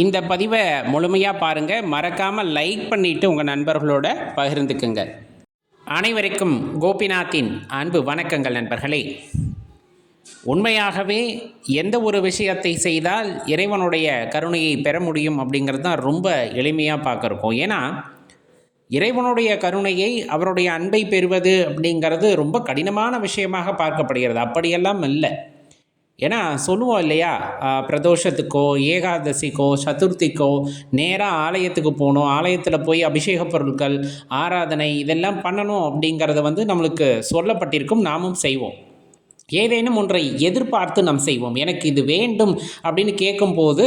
இந்த பதிவை முழுமையாக பாருங்கள் மறக்காமல் லைக் பண்ணிவிட்டு உங்கள் நண்பர்களோட பகிர்ந்துக்குங்க. அனைவருக்கும் கோபிநாத்தின் அன்பு வணக்கங்கள் நண்பர்களே. உண்மையாகவே எந்த ஒரு விஷயத்தை செய்தால் இறைவனுடைய கருணையை பெற முடியும் அப்படிங்கிறது தான் ரொம்ப எளிமையாக பார்க்குறோம். ஏன்னா இறைவனுடைய கருணையை அவருடைய அன்பை பெறுவது அப்படிங்கிறது ரொம்ப கடினமான விஷயமாக பார்க்கப்படுகிறது. அப்படியெல்லாம் இல்லை. ஏன்னா சொல்லுவோம் இல்லையா? பிரதோஷத்துக்கோ ஏகாதசிக்கோ சதுர்த்திக்கோ நேராக ஆலயத்துக்கு போகணும். ஆலயத்தில் போய் அபிஷேக பொருட்கள் ஆராதனை இதெல்லாம் பண்ணணும் அப்படிங்கிறத வந்து நம்மளுக்கு சொல்லப்பட்டிருக்கும். நாமும் செய்வோம். ஏதேனும் ஒன்றை எதிர்பார்த்து நாம் செய்வோம். எனக்கு இது வேண்டும் அப்படின்னு கேட்கும்போது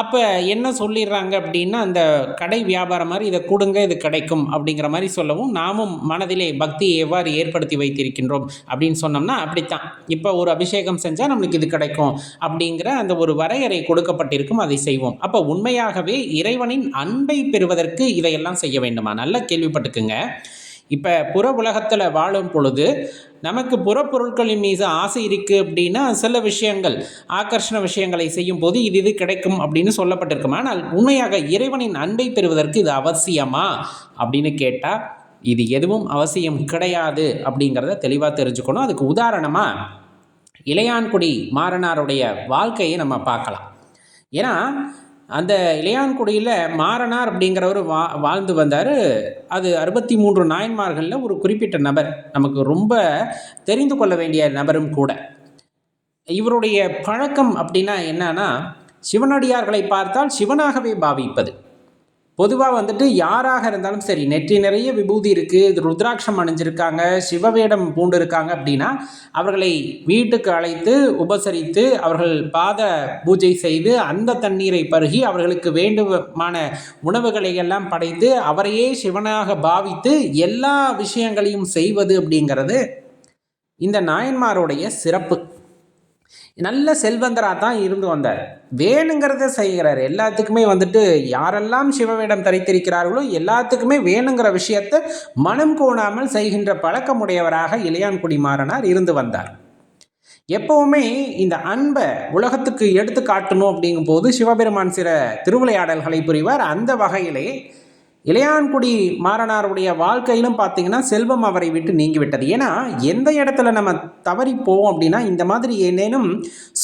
அப்போ என்ன சொல்லிடுறாங்க அப்படின்னா அந்த கடை வியாபாரம் மாதிரி இதை கொடுங்க இது கிடைக்கும் அப்படிங்கிற மாதிரி சொல்லவும் நாமும் மனதிலே பக்தியை எவ்வாறு ஏற்படுத்தி வைத்திருக்கின்றோம் அப்படின்னு சொன்னோம்னா அப்படித்தான். இப்போ ஒரு அபிஷேகம் செஞ்சால் நம்மளுக்கு இது கிடைக்கும் அப்படிங்கிற அந்த ஒரு வரையறை கொடுக்கப்பட்டிருக்கும் அதை செய்வோம். அப்போ உண்மையாகவே இறைவனின் அன்பை பெறுவதற்கு இதையெல்லாம் செய்ய வேண்டுமா? நல்லா கேள்விப்பட்டுக்குங்க இப்போ புற உலகத்தில் வாழும் பொழுது நமக்கு புறப்பொருட்களின் மீது ஆசை இருக்குது அப்படின்னா சில விஷயங்கள் ஆகர்ஷண விஷயங்களை செய்யும் போது இது இது கிடைக்கும் அப்படின்னு சொல்லப்பட்டிருக்கும். ஆனால் உண்மையாக இறைவனின் அன்பை பெறுவதற்கு இது அவசியமா அப்படின்னு கேட்டால் இது எதுவும் அவசியம் கிடையாது அப்படிங்கிறத தெளிவாக தெரிஞ்சுக்கணும். அதுக்கு உதாரணமாக இளையான்குடி மாறனாருடைய வாழ்க்கையை நம்ம பார்க்கலாம். ஏன்னா அந்த இளையான்குடியில் மாறனார் அப்படிங்கிறவர் வா வாழ்ந்து வந்தார். அது அறுபத்தி மூன்று நாயன்மார்களில் ஒரு குறிப்பிட்ட நபர். நமக்கு ரொம்ப தெரிந்து கொள்ள வேண்டிய நபரும் கூட. இவருடைய பழக்கம் அப்படின்னா என்னன்னா சிவனடியார்களை பார்த்தால் சிவனாகவே பாவிப்பது. பொதுவாக வந்துட்டு யாராக இருந்தாலும் சரி நெற்றி நிறைய விபூதி இருக்குது ருத்ராட்சம் அணிஞ்சிருக்காங்க சிவவேடம் பூண்டு இருக்காங்க அப்படின்னா அவர்களை வீட்டுக்கு அழைத்து உபசரித்து அவர்கள் பாத பூஜை செய்து அந்த தண்ணீரை பருகி அவர்களுக்கு வேண்டுமான உணவுகளை எல்லாம் படைத்து அவரையே சிவனாக பாவித்து எல்லா விஷயங்களையும் செய்வது அப்படிங்கிறது இந்த நாயன்மாருடைய சிறப்பு. நல்ல செல்வந்தராக தான் இருந்து வந்தார். வேணுங்கிறத செய்கிறார். எல்லாத்துக்குமே வந்துட்டு யாரெல்லாம் சிவவேடம் தரித்திருக்கிறார்களோ எல்லாத்துக்குமே வேணுங்கிற விஷயத்தை மனம் கோணாமல் செய்கின்ற பழக்கமுடையவராக இளையான்குடி மாறனார் இருந்து வந்தார். எப்பவுமே இந்த அன்பை உலகத்துக்கு எடுத்து காட்டணும் அப்படிங்கும்போது சிவபெருமான் சில திருவிளையாடல்களை புரிவார். அந்த வகையிலே இளையான்குடி மாறனாருடைய வாழ்க்கையிலும் பார்த்தீங்கன்னா செல்வம் அவரை விட்டு நீங்கிவிட்டது. ஏன்னா எந்த இடத்துல நம்ம தவறி போவோம் அப்படின்னா இந்த மாதிரி ஏதேனும்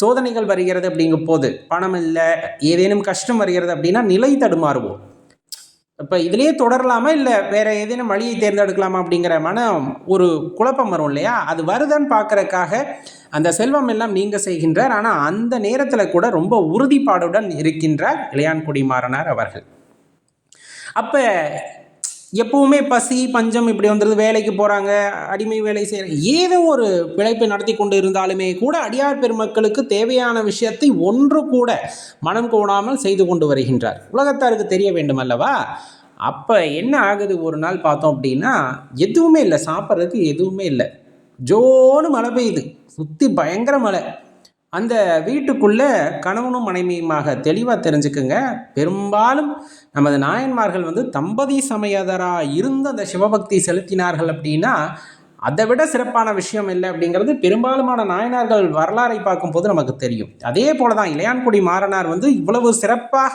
சோதனைகள் வருகிறது அப்படிங்கும் போது பணம் இல்லை ஏதேனும் கஷ்டம் வருகிறது அப்படின்னா நிலை தடுமாறுவோம். இப்போ இதுலேயே தொடரலாமா இல்லை வேற ஏதேனும் வழியை தேர்ந்தெடுக்கலாமா அப்படிங்கிற மனம் ஒரு குழப்பம் வரும் இல்லையா? அது வருதான்னு பார்க்கறக்காக அந்த செல்வம் எல்லாம் நீங்க செய்கின்றார். ஆனால் அந்த நேரத்தில் கூட ரொம்ப உறுதிப்பாடுடன் இருக்கின்றார் இளையான்குடி மாறனார் அவர்கள். அப்போ எப்பவுமே பசி பஞ்சம் இப்படி வந்துடுது வேலைக்கு போகிறாங்க அடிமை வேலை செய்கிறாங்க ஏதோ ஒரு பிழைப்பை நடத்தி கொண்டு இருந்தாலுமே கூட அடியார் பெருமக்களுக்கு தேவையான விஷயத்தை ஒன்று கூட மனம் கோணாமல் செய்து கொண்டு வருகின்றார். உலகத்தாருக்கு தெரிய வேண்டும் அல்லவா? அப்போ என்ன ஆகுது ஒரு நாள் பார்த்தோம் அப்படின்னா எதுவுமே இல்லை சாப்பிட்றதுக்கு எதுவுமே இல்லை. ஜோன்னு மழை பெய்யுது. சுற்றி பயங்கர மழை. அந்த வீட்டுக்குள்ளே கணவனும் மனைவியுமாக தெளிவாக தெரிஞ்சுக்குங்க. பெரும்பாலும் நமது நாயன்மார்கள் வந்து தம்பதி சமயதராக இருந்து அந்த சிவபக்தி செலுத்தினார்கள் அப்படின்னா அதை விட சிறப்பான விஷயம் இல்லை அப்படிங்கிறது பெரும்பாலுமான நாயனார்கள் வரலாறை பார்க்கும்போது நமக்கு தெரியும். அதே போல தான் இளையான்குடி மாறனார் வந்து இவ்வளவு சிறப்பாக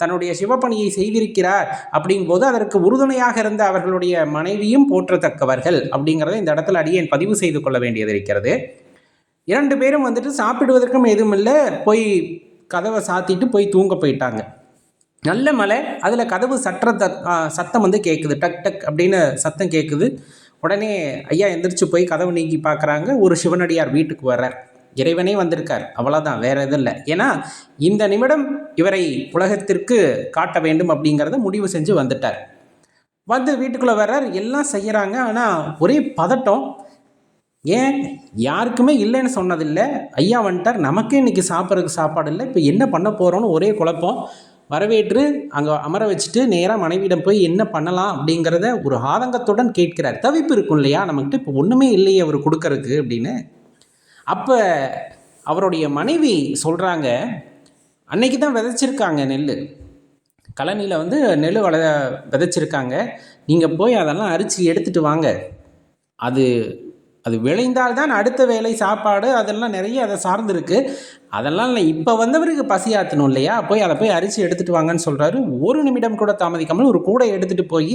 தன்னுடைய சிவப்பணியை செய்திருக்கிறார் அப்படிங்கும்போது அதற்கு உறுதுணையாக இருந்த அவர்களுடைய மனைவியும் போற்றத்தக்கவர்கள் அப்படிங்கிறத இந்த இடத்துல அடியேன் பதிவு செய்து கொள்ள வேண்டியது இருக்கிறது. இரண்டு பேரும் வந்துட்டு சாப்பிடுவதற்கும் எதுவும் இல்லை போய் கதவை சாத்திட்டு போய் தூங்க போயிட்டாங்க. நல்ல மழை. அதில் கதவு சற்ற த சத்தம் வந்து கேட்குது டக் டக் அப்படின்னு சத்தம் கேட்குது உடனே ஐயா எந்திரிச்சு போய் கதவு நீக்கி பார்க்குறாங்க ஒரு சிவனடியார் வீட்டுக்கு வர்றார். இறைவனே வந்திருக்கார். அவ்வளோதான் வேற எதுவும் இல்லை. ஏன்னா இந்த நிமிடம் இவரை உலகத்திற்கு காட்ட வேண்டும் அப்படிங்கிறத முடிவு செஞ்சு வந்துட்டார். வந்து வீட்டுக்குள்ளே வர்றார். எல்லாம் செய்கிறாங்க ஆனால் ஒரே பதட்டம். ஏன்? யாருக்குமே இல்லைன்னு சொன்னதில்லை. ஐயா வந்துட்டார். நமக்கே இன்னைக்கு சாப்பிட்றதுக்கு சாப்பாடு இல்லை. இப்போ என்ன பண்ண போகிறோன்னு ஒரே குழப்பம். வரவேற்று அங்கே அமர வச்சுட்டு நேராக மனைவியிடம் போய் என்ன பண்ணலாம் அப்படிங்கிறத ஒரு ஆதங்கத்துடன் கேட்கிறார். தவிப்பு இருக்கும் இல்லையா? நம்மக்கிட்ட இப்போ ஒன்றுமே இல்லையே அவர் கொடுக்கறதுக்கு அப்படின்னு. அப்போ அவருடைய மனைவி சொல்கிறாங்க அன்னைக்கு தான் விதைச்சிருக்காங்க நெல் கழனியில் வந்து நெல் வள விதைச்சிருக்காங்க. நீங்கள் போய் அதெல்லாம் அரிச்சு எடுத்துகிட்டு வாங்க. அது அது விளைந்தால் தான் அடுத்த வேலை சாப்பாடு அதெல்லாம் நிறைய அதை சார்ந்திருக்கு. அதெல்லாம் இல்லை இப்போ வந்தவருக்கு பசி ஆற்றணும் இல்லையா? போய் அதை போய் அரிசி எடுத்துகிட்டு வாங்கன்னு சொல்கிறாரு ஒரு நிமிடம் கூட தாமதிக்காமல் ஒரு கூடை எடுத்துகிட்டு போய்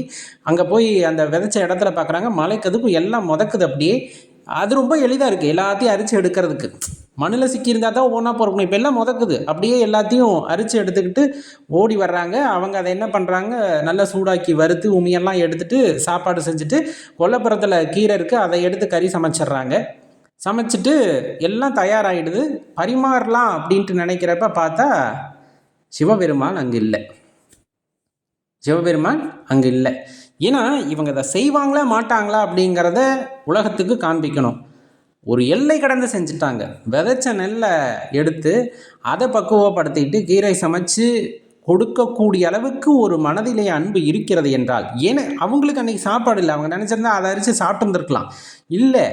அங்கே போய் அந்த விதைச்ச இடத்துல பார்க்குறாங்க மலைக்கதுப்பு எல்லாம் முதக்குது அப்படியே. அது ரொம்ப எளிதாக இருக்குது எல்லாத்தையும் அரிசி எடுக்கிறதுக்கு. மண்ணில் சிக்கியிருந்தால் தான் ஒவ்வொன்றா பொறுக்கணும் இப்போ எல்லாம் முதக்குது. அப்படியே எல்லாத்தையும் அரிச்சு எடுத்துக்கிட்டு ஓடி வர்றாங்க. அவங்க அதை என்ன பண்ணுறாங்க நல்லா சூடாக்கி வறுத்து உமியெல்லாம் எடுத்துகிட்டு சாப்பாடு செஞ்சுட்டு கொல்லப்புறத்தில் கீரை இருக்குது அதை எடுத்து கறி சமைச்சிட்றாங்க. சமைச்சிட்டு எல்லாம் தயாராகிடுது பரிமாறலாம் அப்படின்ட்டு நினைக்கிறப்ப பார்த்தா சிவபெருமான் அங்கே இல்லை. சிவபெருமான் அங்கே இல்லை. ஏன்னா இவங்க இதை செய்வாங்களா மாட்டாங்களா அப்படிங்கிறத உலகத்துக்கு காண்பிக்கணும். ஒரு எல்லை கடந்து செஞ்சுட்டாங்க. விதைச்ச நெல்லை எடுத்து அதை பக்குவப்படுத்திட்டு கீரை சமைச்சு கொடுக்கக்கூடிய அளவுக்கு ஒரு மனதிலே அன்பு இருக்கிறது என்றால் ஏன்னா அவங்களுக்கு அன்றைக்கி சாப்பாடு இல்லை? அவங்க நினச்சிருந்தா அதை அரிச்சு சாப்பிட்டுருந்துருக்கலாம். இல்லை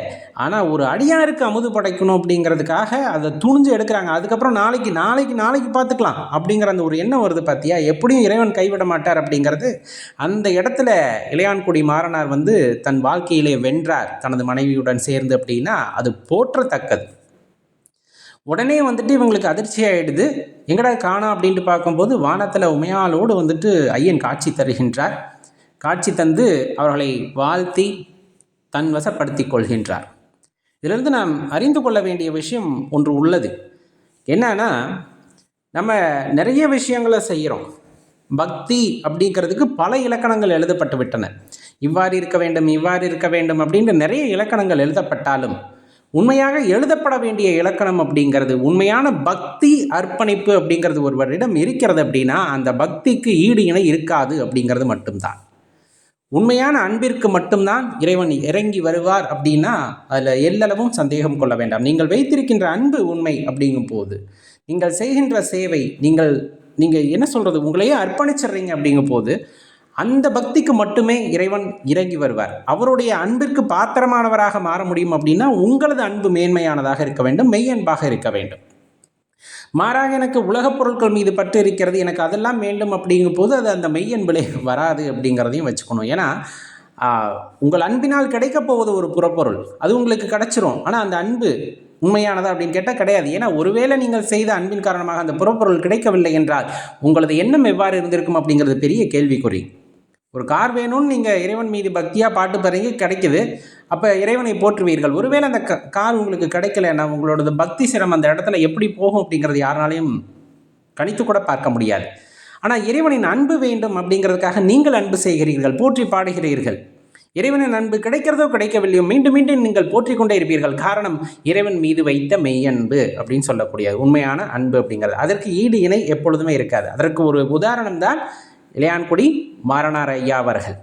ஆனால் ஒரு அடியாருக்கு அமுது படைக்கணும் அப்படிங்கிறதுக்காக அதை துணிஞ்சு எடுக்கிறாங்க. அதுக்கப்புறம் நாளைக்கு நாளைக்கு நாளைக்கு பார்த்துக்கலாம் அப்படிங்கிற அந்த ஒரு எண்ணம் வருது பார்த்தியா எப்படியும் இறைவன் கைவிட மாட்டார் அப்படிங்கிறது அந்த இடத்துல இளையான்குடி மாறனார் வந்து தன் வாழ்க்கையிலே வென்றார். தனது மனைவியுடன் சேர்ந்து அப்படின்னா அது போற்றத்தக்கது. உடனே வந்துட்டு இவங்களுக்கு அதிர்ச்சி ஆகிடுது எங்கடா காணா அப்படின்ட்டு பார்க்கும்போது வானத்தில் உமையாலோடு வந்துட்டு ஐயன் காட்சி தருகின்றார். காட்சி தந்து அவர்களை வாழ்த்தி தன் வசப்படுத்தி கொள்கின்றார். இதிலிருந்து நாம் அறிந்து கொள்ள வேண்டிய விஷயம் ஒன்று உள்ளது. என்னன்னா நம்ம நிறைய விஷயங்களை செய்கிறோம். பக்தி அப்படிங்கிறதுக்கு பல இலக்கணங்கள் எழுதப்பட்டு விட்டன. இவ்வாறு இருக்க வேண்டும் இவ்வாறு இருக்க வேண்டும் அப்படின்ற நிறைய இலக்கணங்கள் எழுதப்பட்டாலும் உண்மையாக எழுதப்பட வேண்டிய இலக்கணம் அப்படிங்கிறது உண்மையான பக்தி அர்ப்பணிப்பு அப்படிங்கிறது ஒருவரிடம் இருக்கிறது அப்படின்னா அந்த பக்திக்கு ஈடு இணை இருக்காது அப்படிங்கிறது மட்டும்தான். உண்மையான அன்பிற்கு மட்டும்தான் இறைவன் இறங்கி வருவார் அப்படின்னா அதில் எல்லளவும் சந்தேகம் கொள்ள வேண்டாம். நீங்கள் வைத்திருக்கின்ற அன்பு உண்மை அப்படிங்கும் போது நீங்கள் செய்கின்ற சேவை நீங்கள் நீங்கள் என்ன சொல்கிறது உங்களையே அர்ப்பணிச்சிடுறீங்க அப்படிங்கும் போது அந்த பக்திக்கு மட்டுமே இறைவன் இறங்கி வருவார். அவருடைய அன்பிற்கு பாத்திரமானவராக மாற முடியும் அப்படின்னா உங்களது அன்பு மேன்மையானதாக இருக்க வேண்டும் மெய்யன்பாக இருக்க வேண்டும். மாறாக எனக்கு உலகப் பொருட்கள் மீது பற்று இருக்கிறது எனக்கு அதெல்லாம் வேண்டும் அப்படிங்கும் போது அது அந்த மெய்யன்பிலே வராது அப்படிங்கிறதையும் வச்சுக்கணும். ஏன்னா உங்கள் அன்பினால் கிடைக்கப் போவது ஒரு புறப்பொருள். அது உங்களுக்கு கிடைச்சிரும். ஆனால் அந்த அன்பு உண்மையானதா அப்படின்னு கேட்டால் கிடையாது. ஏன்னா ஒருவேளை நீங்கள் செய்த அன்பின் காரணமாக அந்த புறப்பொருள் கிடைக்கவில்லை என்றால் உங்களது எண்ணம் எவ்வாறு இருந்திருக்கும் அப்படிங்கிறது பெரிய கேள்விக்குறி. ஒரு கார் வேணும்னு நீங்கள் இறைவன் மீது பக்தியாக பாட்டு பாருங்க கிடைக்குது. அப்போ இறைவனை போற்றுவீர்கள். ஒருவேளை அந்த கார் உங்களுக்கு கிடைக்கலன்னா உங்களோட பக்தி சிரம் அந்த இடத்துல எப்படி போகும் அப்படிங்கிறது யாருனாலையும் கணித்து கூட பார்க்க முடியாது. ஆனால் இறைவனின் அன்பு வேண்டும் அப்படிங்கிறதுக்காக நீங்கள் அன்பு செய்கிறீர்கள் போற்றி பாடுகிறீர்கள். இறைவனின் அன்பு கிடைக்கிறதோ கிடைக்கவில்லையோ மீண்டும் மீண்டும் நீங்கள் போற்றி கொண்டே இருப்பீர்கள். காரணம் இறைவன் மீது வைத்த மெய்யன்பு அப்படின்னு சொல்லக்கூடியது. உண்மையான அன்பு அப்படிங்கிறது. அதற்கு ஈடு இணை எப்பொழுதுமே இருக்காது. அதற்கு ஒரு உதாரணம் தான் இளையான்குடி மாறனார் ஐயா அவர்கள்.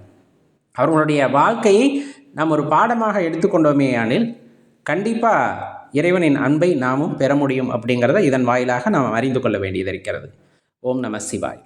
அவர்களுடைய வாழ்க்கையை நாம் ஒரு பாடமாக எடுத்துக்கொண்டோமே ஆனில் கண்டிப்பாக இறைவனின் அன்பை நாமும் பெற முடியும் அப்படிங்கிறத இதன் வாயிலாக நாம் அறிந்து கொள்ள வேண்டியது இருக்கிறது. ஓம் நம சிவாய்.